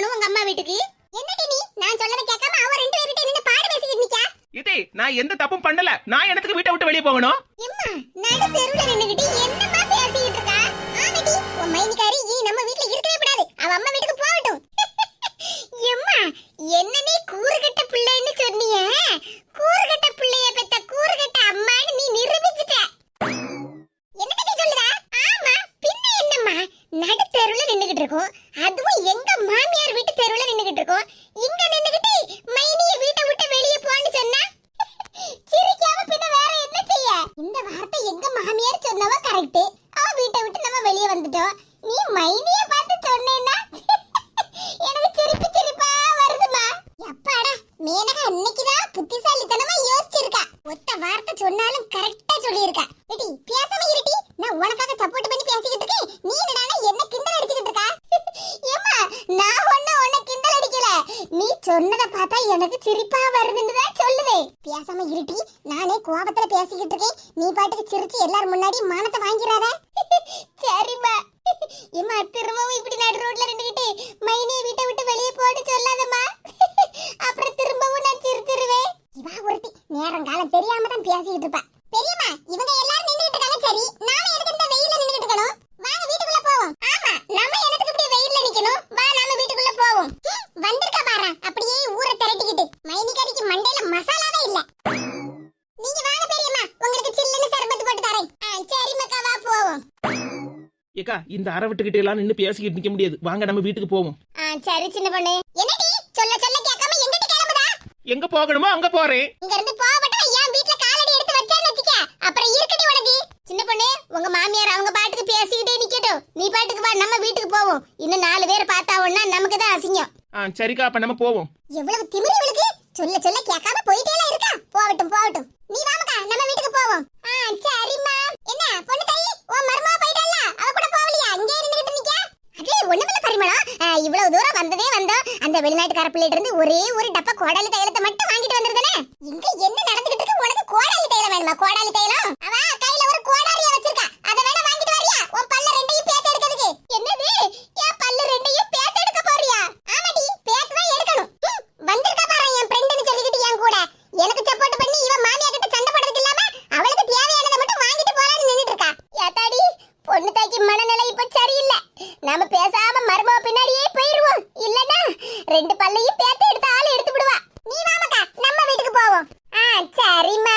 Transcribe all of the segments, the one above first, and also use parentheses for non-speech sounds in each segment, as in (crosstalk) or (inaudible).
போகணும் உங்க அம்மா வீட்டுக்கு? என்னடி நீ? நான் சொல்லத கேட்காம அவ ரெண்டு பேர்கிட்ட நின்னு பாடு பேசிக்கிட்டு நிக்கா? இதே நான் எந்த தப்பும் பண்ணல. நான் எனக்கு வீட்டை விட்டு வெளியே போகணும்? எம்மா நடு தெருவுல நின்னுகிட்டு என்னமா பேசிக்கிட்டு இருக்கா? ஆமாடி உன் மைனிகாரி இனி நம்ம வீட்ல இருக்கவே கூடாது. அவ அம்மா வீட்டுக்கு போகட்டும். (laughs) எம்மா என்ன நீ கூறுகட்ட பிள்ளைன்னு சொன்னியே. கூறுகட்ட பிள்ளைய பெத்த கூறுகட்ட அம்மான்னு நீ நிரூபிச்சிட்ட. என்னடி சொல்லுதா? ஆமா பின்ன என்னம்மா? நடு தெருவுல நின்னுகிட்டு இருக்கோம் அதுவும் எங்க மாமியார் வீட்டு தெருவுல நின்னுகிட்டு இருக்கோம் இங்க நின்னுகிட்டு மைனிய வீட்டை விட்டு வெளியே போன்னு சொன்னா சிரிக்காம பின்ன வேற என்ன செய்ய இந்த வார்த்தை எங்க மாமியார் சொன்னவ கரெக்ட் அவ வீட்டை விட்டு நம்ம வெளியே வந்துட்டோம் நீ மைனிய பார்த்து சொன்னேன்னா எனக்கு சிரிப்பு சிரிப்பா வருதுமா எப்பாடா மேனகா அன்னைக்குதான் புத்திசாலித்தனமா யோசிச்சிருக்கா ஒத்த வார்த்தை சொன்னாலும் கரெக்டா சொல்லியிருக்கா ஏடி பேசாம இருட்டி நான் உனக்காக சப்போர்ட் பண்ணி பேசிக்கிட்டு இருக்கேன் நீ என்னடா என்ன கிண்டல் அடிச்சுக்கிட்டு இருக்கா ஏம்மா நான் ஒண்ணு உன்னை கிண்டல் அடிக்கல நீ சொன்னத பார்த்தா எனக்கு சிரிப்பா வருதுன்னு தான் சொல்லுது பேசாம இருட்டி நானே கோபத்துல பேசிக்கிட்டு இருக்கேன் நீ பாட்டுக்கு சிரிச்சு எல்லாரும் முன்னாடி மானத்தை வாங்கிறாத சரிம்மா. இம்மா திரும்பவும் இப்படி நடு ரோட்ல நின்றுகிட்டு மைனியை வீட்டை விட்டு வெளியே போட்டு சொல்லாதம்மா. அப்புறம் திரும்பவும் நான் சிரிச்சிருவேன். இவா ஒருத்தி நேரம் காலம் தெரியாம தான் பேசிக்கிட்டு இருப்பா. பெரியம்மா இவங்க எல்லாரும் ஏக்கா இந்த அரை விட்டுக்கிட்டு எல்லாம் நின்று பேசிக்கிட்டு நிக்க முடியாது. வாங்க நம்ம வீட்டுக்கு போவோம். சரி சின்ன பொண்ணு. என்னடி? சொல்ல சொல்ல கேட்காம எங்கிட்ட கிளம்புதா? எங்க போகணுமோ அங்க போறேன். இங்க இருந்து போகப்பட்டா என் வீட்ல காலடி எடுத்து வச்சான்னு வச்சுக்க. அப்புறம் இருக்கடி உனக்கு. சின்ன பொண்ணு உங்க மாமியார் அவங்க பாட்டுக்கு பேசிக்கிட்டே நிக்கட்டும். நீ பாட்டுக்கு வா நம்ம வீட்டுக்கு போவோம். இன்னும் நாலு பேர் பார்த்தாவோன்னா நமக்கு தான் அசிங்கம். ஆ சரிக்கா அப்ப நம்ம போவோம். எவ்வளவு திமிரு இவளுக்கு. சொல்ல சொல்ல கேட்காம போயிட்டே இருக்கா. போகட்டும் போகட்டும். நீ வாமக்கா நம்ம வீட்டுக்கு போவோம். ஆ சரிம்மா என்ன பொண்ணு தாயி உன் மருமக போயிட்டால அவ கூட போவலையா இங்கே நின்னுட்டு நிக்க அது ஒண்ணுமில்ல இவ்வளவு தூரம் வந்ததே வந்தோம் அந்த வெளிநாட்டுக்கார பிள்ளைகிட்ட இருந்து ஒரே ஒரு டப்பா கோடாலி தைலத்தை மட்டும் வாங்கிட்டு வந்திருந்தனே இங்க என்ன நடந்துகிட்டு இருக்கு? உனக்கு கோடாலி தைலம் வேணுமா? கோடாலி தைலம் அவ கையில ஒரு கோடாரியா வச்சிருக்கா அத வேணா வாங்கிட்டு வரியா உன் பல்ல ரெண்டையும் பேத்து எடுக்கிறதுக்கு என்னது என் பல்ல ரெண்டையும் பேத்து எடுக்க போறியா ஆமாடி பேத்து தான் எடுக்கணும் ஹம், வந்திருக்கா பாரு என் ஃப்ரெண்டுன்னு சொல்லிக்கிட்டு என் கூட எனக்கு சப்போர்ட் பண்ணி இவன் மாமியா கிட்ட சண்டை போடுறதுக்கு இல்லாம அவளுக்கு தேவையானதை மட்டும் வாங்கிட்டு போறான்னு நின்னுட்டு இருக்கா ஏத்தாடி பொண்ணு தாய்க்கு மனநிலை இப்ப சரியில்லை நாம பேசாம மருமக பின்னாடியே போயிருவோம் இல்லனா ரெண்டு பல்லையும் பேத்து எடுத்த ஆளு எடுத்து விடுவா நீ வாமக்கா நம்ம வீட்டுக்கு போவோம் ஆ சரிம்மா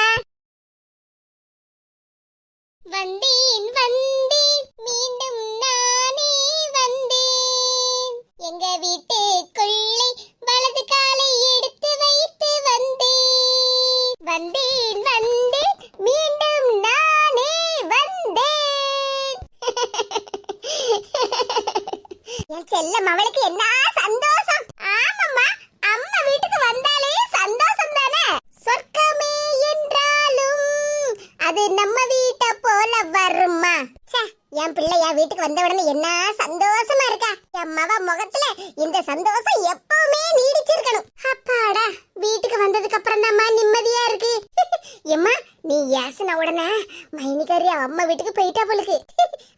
வந்தேன் வந்தேன் மீண்டும் நானே வந்தேன் எங்க வீட்டுக்குள்ளே வலது காலை எடுத்து வைத்து வந்தேன் வந்தேன் வந்தேன் மீண்டும் நானே வந்தேன் என் செல்லம் அவளுக்கு என்ன சந்தோஷம்? ஆமாம்மா அம்மா வீட்டுக்கு வந்தாலே சந்தோஷம் தானே சொர்க்கமே என்றாலும் அது நம்ம வீட்டை போல வருமா என் பிள்ளை என் வீட்டுக்கு வந்த உடனே என்ன சந்தோஷமா இருக்கா? என் மவ முகத்துல இந்த சந்தோஷம் எப்பவுமே நீடிச்சிருக்கணும். அப்பாடா வீட்டுக்கு வந்ததுக்கு அப்புறம் தான் நிம்மதியா இருக்கு. எம்மா நீ ஏசன உடனே மைனிக்காரி அம்மா வீட்டுக்கு போயிட்டா போலுக்கு.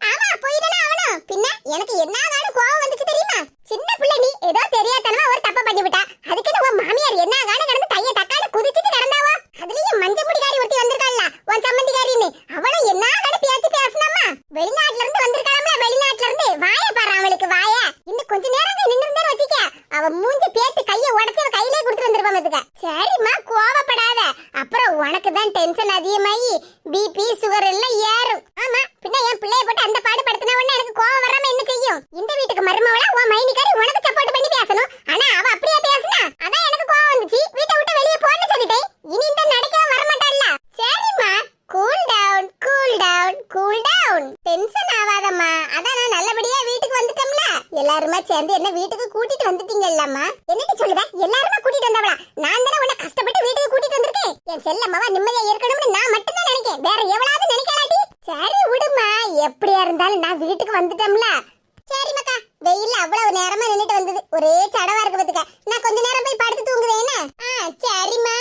ஆமா போயிடலாம் அவனும் பின்ன எனக்கு என்ன கோவம் வந்துச்சு தெரியுமா? சின்ன பிள்ளை நீ ஏதோ தெரியாதனமா ஒரு தப்ப பண்ணி விட்டா அதுக்கு உன் மாமியார் என்ன காணும் கடந்து தைய தக்கான குதி கிடந்தாவோ அதுலயும் மஞ்ச முடிகாரி ஒருத்தி வந்திருக்காள்ல உன் சம்மந்திகாரின்னு அவளும் என்ன கடு பேச்சு பேசணுமா வெளிநாட்டுல இருந்து வந்திருக்காளம்ல வெளிநாட்டுல இருந்து வாய பாரு அவளுக்கு வாய இன்னும் கொஞ்ச நேரம் நின்று இருந்தா வச்சுக்க அவ மூஞ்சி பேத்து கைய உடச்சு அவ கையிலே கொடுத்து வந்திருப்பான் பாத்துக்க சரிம்மா கோவப்படாத அப்புறம் உனக்கு தான் டென்ஷன் அதிகமாகி பிபி சுகர் எல்லாம் ஏறும் ஆமா பின்ன என் பிள்ளைய போட்டு அந்த பாடு படுத்தினா உடனே எனக்கு கோவம் வராம என்ன செய்யும் இந்த வீட்டுக்கு மருமவளா உன் மைனிக்காரி உனக்கு சப்போர்ட் பண்ணி பேசணும் ஆனா அவ அப்படியே பேசுனா அதான் எனக்கு கோவம் வந்துச்சு வீட்டை விட்டு வெளியே போன்னு சொல்லிட்டேன் இனி இந்த நடக்கவே வர மாட்டாள்ல சரிம்மா cool down cool down cool down tension ஆகாதம்மா அதான் நான் நல்லபடியா வீட்டுக்கு வந்துட்டோம்ல எல்லாருமா சேர்ந்து என்ன வீட்டுக்கு கூட்டிட்டு வந்துட்டீங்கல்லம்மா என்னடி சொல்லுத எல்லாருமா கூட்டிட்டு வந்தவளா நான் தானே உன்னை கஷ்டப்பட்டு வீட்டுக்கு கூட்டிட்டு வந்திருக்கேன் என் செல்லம்மாவா நிம்மதியா இருக்கணும்னு நான் மட்டும் தான் நினைக்கேன். வேற எவ்வளவு நினைக்கலாடி. சரி விடுமா எப்படியா இருந்தாலும் நான் வீட்டுக்கு வந்துட்டோம்ல. சரி மக்கா வெயில்ல அவ்வளவு நேரமா நின்னுட்டு வந்தது. ஒரே சடவா இருக்கு பாத்துக்க. நான் கொஞ்ச நேரம் போய் படுத்து தூங்குவேனா ஆ சரிம்மா.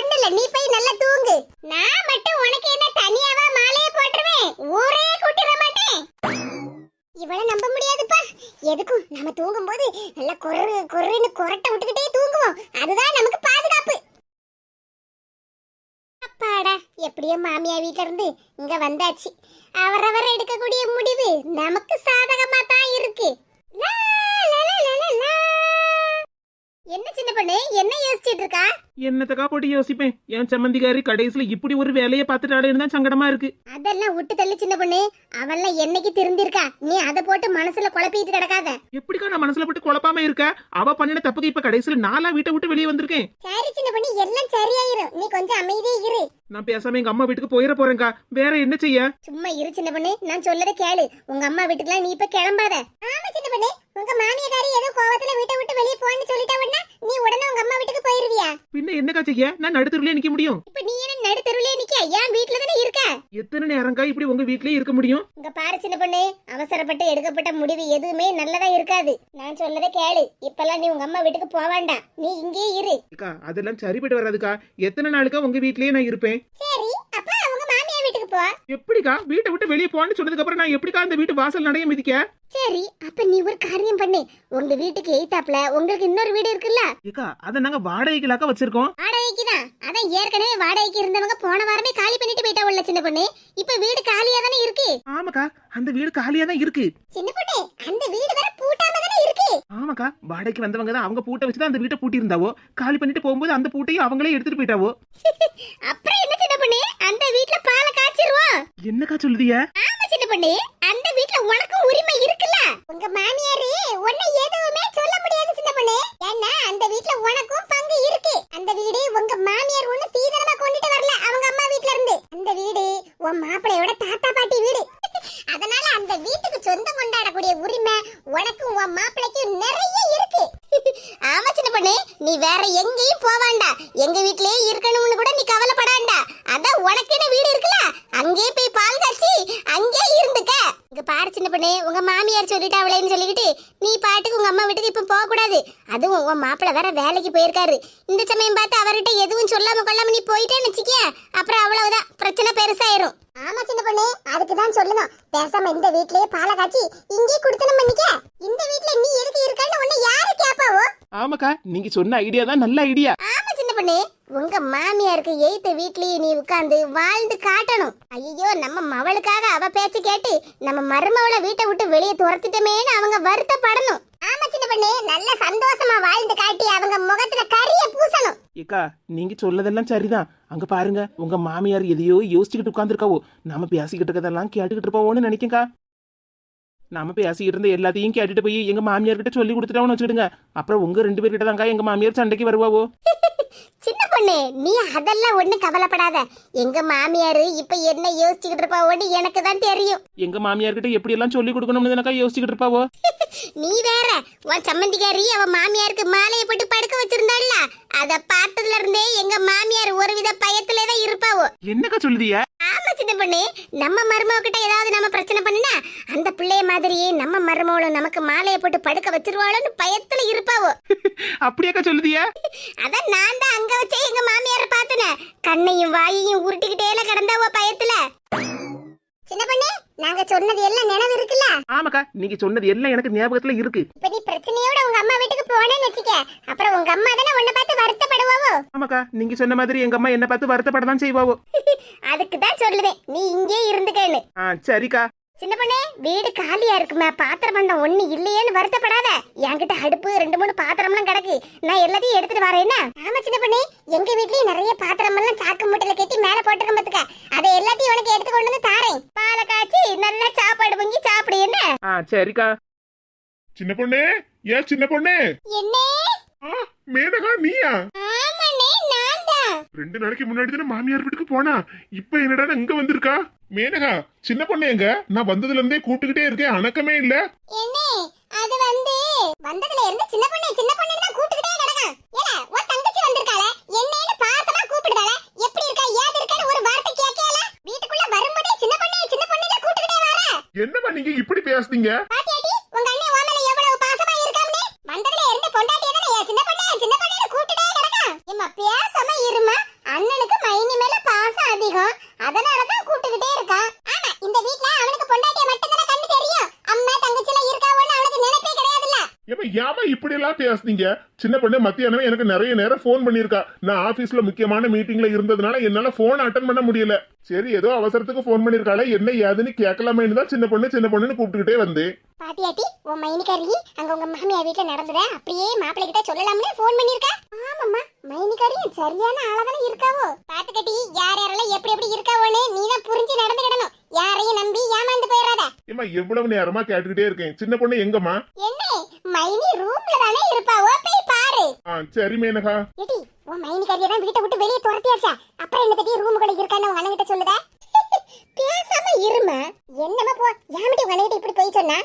ஒண்ணு நீ போய் நல்லா தூங்கு. நான் மட்டும் உனக்கு என்ன தனியாவா மாலைய போட்டுருவேன்? ஊரே கூட்டிட மாட்டேன். இவள நம்ப முடியாதுப்பா. எதுக்கும்? நம்ம தூங்கும் போது நல்லா கொரு கொருன்னு கொரட்டை விட்டுக்கிட்டே தூங்குவோம். அதுதான் நமக்கு பாதுகாப்பு. அப்பாடா எப்படியோ மாமியா வீட்ல இருந்து இங்க வந்தாச்சு. அவரவர் எடுக்கக்கூடிய முடிவு நமக்கு சாதகமா தான் இருக்கு என்ன சின்ன பொண்ணு? என்ன யோசிச்சிட்டு இருக்கா? என்னத்தக்கா போட்டு யோசிப்பேன்? என் சம்மந்திக்காரி கடைசியில இப்படி ஒரு வேலையை பார்த்துட்டாலேன்னு தான் சங்கடமா இருக்கு. அதெல்லாம் விட்டு தள்ளி சின்ன பொண்ணு. அவள்லாம் என்னைக்கு திருந்திருக்கா? நீ அதை போட்டு மனசுல குழப்பிட்டு கிடக்காத. எப்படிக்கா நான் மனசுல போட்டு குழப்பாம இருக்க? அவ பண்ணின தப்புக்கு இப்ப கடைசியில நாலா வீட்டை விட்டு வெளியே வந்திருக்கேன். சரி சின்ன பொண்ணு எல்லாம் சரியாயிரும். நீ கொஞ்சம் அமைதியே இரு. நான் பேசாம எங்க அம்மா வீட்டுக்கு போயிட போறேன்க்கா. வேற என்ன செய்ய? சும்மா இரு சின்ன பொண்ணு. நான் சொல்லத கேளு. உங்க அம்மா வீட்டுக்குலாம் நீ இப்ப கிளம்பாத. ஆமா சின்ன பொண்ணு. உங்க மாமியாரி ஏதோ கோவத்துல வீட்டை விட்டு வெளியே போன்னு சொல்லிட்டா உடனே நீ உடனே உங்க அம்மா வீட்டுக்கு போயிருவியா? பின்ன என்னக்கா செய்ய? நான் நடுத்தருலயே நிக்க முடியும். இப்ப நீ என்ன நடு தெருவிலே நிக்க ஏன் வீட்டுல தானே இருக்க? எத்தனை நேரம்க்கா இப்படி உங்க வீட்லயே இருக்க முடியும்? இங்க பாரு சின்ன பொண்ணு அவசரப்பட்டு எடுக்கப்பட்ட முடிவு எதுவுமே நல்லதா இருக்காது. நான் சொல்லத கேளு. இப்பெல்லாம் நீ உங்க அம்மா வீட்டுக்கு போக வேண்டாம். நீ இங்கேயே இரு. அக்கா அதெல்லாம் சரிப்பட்டு வராதுக்கா. எத்தனை நாளுக்கா உங்க வீட்லயே நான் இருப்பேன்? சரி அப்ப. வீட்டுக்கு போ. எப்படிக்கா? வீட்டை விட்டு வெளியே போன்னு சொன்னதுக்கு அப்புறம் நான் எப்படிக்கா அந்த வீட்டு வாசல் நடைய மிதிக்க? சரி அப்ப நீ ஒரு காரியம் பண்ணு. உங்க வீட்டுக்கு எய்தாப்ல உங்களுக்கு இன்னொரு வீடு இருக்குல்ல? ஏக்கா அதை நாங்க வாடகைக்குலாக்கா வச்சிருக்கோம். வாடகைக்கு தான். அதான் ஏற்கனவே வாடகைக்கு இருந்தவங்க போன வாரமே காலி பண்ணிட்டு போயிட்டா உள்ள சின்ன பொண்ணு. இப்ப வீடு காலியா தானே இருக்கு? ஆமாக்கா அந்த வீடு காலியா தான் இருக்கு. சின்ன பொண்ணு அந்த வீடு வேற பூட்டாம தானே இருக்கு. ஆமாக்கா வாடகைக்கு வந்தவங்க தான் அவங்க பூட்டை வச்சுதான் அந்த வீட்டை பூட்டி இருந்தாவோ காலி பண்ணிட்டு போகும்போது அந்த பூட்டையும் அவங்களே எடுத்துட்டு போயிட்டாவோ. (laughs) அப்புறம் என்ன சின்ன பொண்ணு? அந்த வீட்ல பாலை காய்ச்சிருவோம். என்னக்கா சொல்லுதிய? ஆமா சின்ன பொண்ணு அந்த வீட்ல உனக்கும் உரிமை இருக்குல்ல. உங்க மாமியாரு உன்னை எதுவுமே சொல்ல முடியாது சின்ன பொண்ணு ஏன்னா அந்த வீட்ல உனக்கும் பங்கு இருக்கு அந்த வீடு உங்க மாமியார் ஒண்ணு சீதனமா கொண்டுட்டு வரல அவங்க அம்மா வீட்ல இருந்து அந்த வீடு உன் மாப்பிளையோட தாத்தா பாட்டி வீடு அதனால அந்த வீட்டுக்கு சொந்தம் கொண்டாடக்கூடிய உரிமை உனக்கும் உன் மாப்பிளைக்கும் நிறைய இருக்கு ஆமா சின்ன பொண்ணு நீ வேற எங்கேயும் போவாண்டா எங்க வீட்லயே இருக்கணும்னு கூட நீ கவலைப்படாண்டா. அதான் உனக்குன்னு வீடு இருக்குல்ல? அங்கேயே போய் பால் காய்ச்சி அங்கே இருந்துக்க. இங்க பாரு சின்ன பொண்ணு உங்க மாமியார் சொல்லிட்டாவளேன்னு சொல்லிக்கிட்டு நீ பாட்டுக்கு உங்க அம்மா வீட்டுக்கு இப்ப போக கூடாது அதுவும் உன் மாப்பிள்ள வேற வேலைக்கு போயிருக்காரு. இந்த சமயம் பார்த்து அவர்கிட்ட எதுவும் சொல்லாம கொள்ளாம நீ போயிட்டேன்னு வச்சுக்கிய அப்புறம் அவ்வளவுதான். பிரச்சனை பெருசாயிரும். ஆமா சின்ன பொண்ணு அதுக்கு தான் சொல்லணும். பேசாம இந்த வீட்லயே பாலை காய்ச்சி இங்கே குடுத்தனம் பண்ணிக்க இந்த வீட்ல நீ எதுக்கு இருக்கன்னு உன்னை யாரு கேப்பா? ஆமாக்கா நீங்க சொன்ன ஐடியா தான் நல்ல ஐடியா ஆமா சின்ன பொண்ணு. உங்க மாமியாருக்கு எய்த்த வீட்லயே நீ உட்கார்ந்து வாழ்ந்து காட்டணும். ஐயோ நம்ம மவளுக்காக அவ பேச்சு கேட்டு நம்ம மருமவளை வீட்டை விட்டு வெளியே துரத்திட்டமேன்னு அவங்க வருத்தப்படணும். ஆமா சின்ன பொண்ணு நல்ல சந்தோஷமா வாழ்ந்து காட்டி அவங்க முகத்துல கரிய பூசணும். ஏக்கா நீங்க சொல்லதெல்லாம் சரிதான். அங்க பாருங்க உங்க மாமியார் எதையோ யோசிச்சுக்கிட்டு உட்காந்துருக்காவோ நாம பேசிக்கிட்டு இருக்கதெல்லாம் கேட்டுக்கிட்டு இருப்போம்னு நினைக்கக்கா நாம பேசிக்கிட்டு இருந்த எல்லாத்தையும் கேட்டுட்டு போய் எங்க மாமியார் கிட்ட சொல்லி கொடுத்துட்டான்னு வச்சுக்கிடுங்க. அப்புறம் உங்க ரெண்டு பேர்கிட்ட தாங்க எங்க மாமியார் சண்டைக்கு வருவாவோ? (laughs) சின்ன பொண்ணு நீ அதெல்லாம் ஒண்ணு கவலைப்படாத. எங்க மாமியாரு இப்ப என்ன யோசிச்சுக்கிட்டு இருப்பாவோன்னு எனக்கு தான் தெரியும். (laughs) எங்க மாமியார் கிட்ட எப்படி எல்லாம் சொல்லி கொடுக்கணும்னு எனக்கா யோசிச்சுக்கிட்டு இருப்பாவோ? (laughs) நீ வேற உன் சம்மந்திக்காரி அவ மாமியாருக்கு மாலையை போட்டு படுக்க வச்சிருந்தாள்ல. அத பார்த்ததுல இருந்தே எங்க மாமியார் ஒருவித பயத்திலே தான் இருப்பாவோ என்னக்கா சொல்லுதிய ஆமா சின்ன பொண்ணு. நம்ம மருமக கிட்ட ஏதாவது நம்ம பிரச்சனை பண்ணுனா அந்த பிள்ளைய மாதிரியே நம்ம மருமகளும் நமக்கு மாலையை போட்டு படுக்க வச்சிருவாளோன்னு பயத்துல இருப்பாவோ. (laughs) அப்படியாக்கா சொல்லுதிய அதான் நான் தான் அங்க வச்சே எங்க மாமியார பார்த்தனே. கண்ணையும் வாயையும் உருட்டிக்கிட்டேல கிடந்தாவோ பயத்துல. சின்ன பொண்ணு நாங்க சொன்னது எல்லாம் நினைவு இருக்குல்ல? ஆமாக்கா நீங்க சொன்னது எல்லாம் எனக்கு ஞாபகத்துல இருக்கு. இப்ப நீ பிரச்சனையோட உங்க அம்மா போனேன்னு வச்சுக்க. அப்புறம் உங்க அம்மா தானே உன்னை பார்த்து வருத்தப்படுவாவோ? ஆமாக்கா நீங்க சொன்ன மாதிரி எங்க அம்மா என்ன பார்த்து வருத்தப்பட தான் செய்வாவோ? அதுக்கு தான் சொல்லுவேன் நீ இங்கே இருந்துக்கேன்னு. ஆ சரிக்கா. சின்ன பொண்ணே வீடு காலியா இருக்குமே பாத்திரம் பண்டம் ஒண்ணு இல்லையேன்னு வருத்தப்படாத. என்கிட்ட அடுப்பு ரெண்டு மூணு பாத்திரம்லாம் கிடக்கு. நான் எல்லாத்தையும் எடுத்துட்டு வரேன் ஆமா சின்ன பொண்ணே எங்க வீட்லயும் நிறைய பாத்திரம் எல்லாம் சாக்கு மூட்டையில கட்டி மேல போட்டுருக்க பாத்துக்க. அதை எல்லாத்தையும் உனக்கு எடுத்து கொண்டு வந்து தாரேன். பாலை காய்ச்சி நல்லா சாப்பாடு பொங்கி சாப்பிடு என்ன? ஆ சரிக்கா. சின்ன பொண்ணே ஏன் சின்ன பொண்ணே. மேனகா நீயா? ரெண்டு நாளைக்கு முன்னாடி தானே மாமியார் வீட்டுக்கு போனா. இப்ப என்னடா இங்க வந்திருக்கா? மேனகா சின்ன பொண்ணு எங்க? நான் வந்ததுல இருந்தே கூப்பிட்டுக்கிட்டே இருக்கேன். அணக்கமே இல்ல. அது வந்து வந்ததுல இருந்து சின்ன பொண்ணு சின்ன பொண்ணு தான் கூப்பிட்டுக்கிட்டே கிடக்கான் ஏல உன் தங்கச்சி வந்திருக்காள. என்னன்னு பாசமா கூப்பிடுதாள. எப்படி இருக்கா ஏது இருக்கான்னு ஒரு வார்த்தை கேட்கல. வீட்டுக்குள்ள வரும்போதே சின்ன பொண்ணு சின்ன பொண்ணு தான் கூப்பிட்டுக்கிட்டே வர. என்னம்மா நீங்க இப்படி பேசுறீங்க பாத்தியாடி உங்க அண்ணன் உன் மேல எவ்வளவு பாசமா இருக்கான்னு வந்ததுல இருந்து பொண்டாட்டியே தானே ஏன் சின்ன பொண்ணு சின்ன பொண்ணுன்னு கூப்பிட்டுட்டே கிடக்கான் ஏம்மா பேசாம இருமா அண்ணனுக்கு மைனி மேல பாசம் அதிகம் அதனால தான் கூப்பிட்டுக்கிட்டே இருக்கான் ஆமா இந்த வீட்ல அவனுக்கு பொண்டாட்டிய மட்டும் தானே கண்ணு தெரியும் அம்மா தங்கச்சி எல்லாம் இருக்காவோன்னு அவனுக்கு நினைப்பே கிடையாது ஏமா இப்படி எல்லாம் பேசுனீங்க? சின்ன பொண்ணு மத்தியானமே எனக்கு நிறைய நேரம் ஃபோன் பண்ணியிருக்கா. நான் ஆபீஸ்ல முக்கியமான மீட்டிங்ல இருந்ததுனால என்னால போன் அட்டன் பண்ண முடியல. சரி ஏதோ அவசரத்துக்கு ஃபோன் பண்ணிருக்காளே என்ன ஏதுன்னு கேட்கலாமேன்னு தான் சின்ன பொண்ணு சின்ன பொண்ணுன்னு கூப்பிட்டுக்கிட்டே வந்தேன். பாத்தியாட்டி உன் மைனிக்காரி அங்க உங்க மாமியார் வீட்டுல நடந்தத அப்படியே மாப்பிள்ளை கிட்ட சொல்லலாம்னு ஃபோன் பண்ணிருக்கா ஆமாம்மா மைனிக்காரியும் சரியான ஆளாதானே இருக்காவோ? பாத்துக்கட்டி யார் யாரெல்லாம் எப்படி எப்படி இருக்காவோன்னு நீ தான் புரிஞ்சு நடந்துக்கிடணும். யாரையும் நம்பி ஏமாந்து போயிடாத ஏமா எவ்வளவு நேரமா கேட்டுக்கிட்டே இருக்கேன். சின்ன பொண்ணு எங்கம்மா? என்ன மைனி ரூம்ல தானே இருப்பாவோ போய் பாரு. ஆ சரி மேனகா. ஏடி உன் மைனிக்காரியை தான் வீட்டை விட்டு வெளியே துரத்தியாச்சா? அப்புறம் என்ன தட்டி ரூமுக்குள்ள இருக்கான்னு உங்க அண்ணன் கிட்ட சொல்லுதா பேசாம இருமா என்னமா போ யாமிட்டி உங்க அண்ணன் இப்படி போய் சொன்னா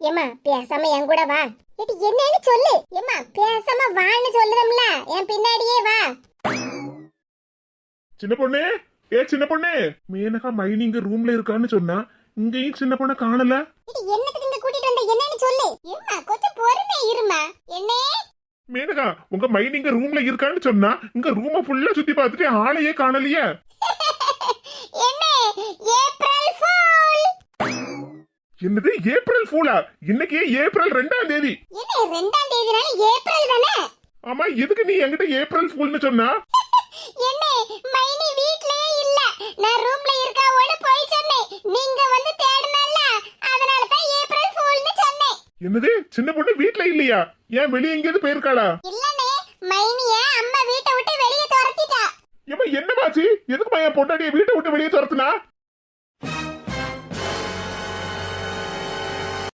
ஏமா பேசாம என் கூட வா ஏடி என்னன்னு சொல்லு ஏமா பேசாம வான்னு சொல்லுதம்ல என் பின்னாடியே வா சின்ன பொண்ணு ஏ சின்ன பொண்ணு மேனகா மைனி இங்க ரூம்ல இருக்கான்னு சொன்னா இங்கேயும் சின்ன பொண்ணை காணல? என்னத்துக்கு இங்க கூட்டிட்டு வந்த? என்னன்னு சொல்லு. ஏமா கொஞ்சம் பொறுமை இருமா என்னே? மேனகா உங்க மைனி இங்க ரூம்ல இருக்கான்னு சொன்னா இங்க ரூம ஃபுல்லா சுத்தி பார்த்துட்டு ஆளையே காணலையே. (laughs) என்ன? ஏப்ரல் ஃபூல் என்னது ஏப்ரல் ஃபூலா இன்னைக்கு ஏப்ரல் ரெண்டாம் தேதி. என்ன ரெண்டாம் தேதினால ஏப்ரல் தானே? ஆமா எதுக்கு நீ என்கிட்ட ஏப்ரல் ஃபூல்னு சொன்னா? (laughs) என்ன மைனி வீட்லயே இல்ல நான் ரூம்ல இருக்காவோன்னு போய் சொன்னேன் நீங்க வந்து தேடுனல்ல அதனால தான் ஏப்ரல் ஃபூல்னு சொன்னேன் என்னது? சின்ன பொண்ணு வீட்ல இல்லையா? ஏன் வெளியே எங்கேயாவது போயிருக்காளா? இல்லனே மைனிய அம்மா வீட்டை விட்டு வெளியே துரத்திட்டா. ஏமா என்னமாச்சு எதுக்குமா என் பொண்டாட்டிய வீட்டை விட்டு வெளியே துரத்துனா?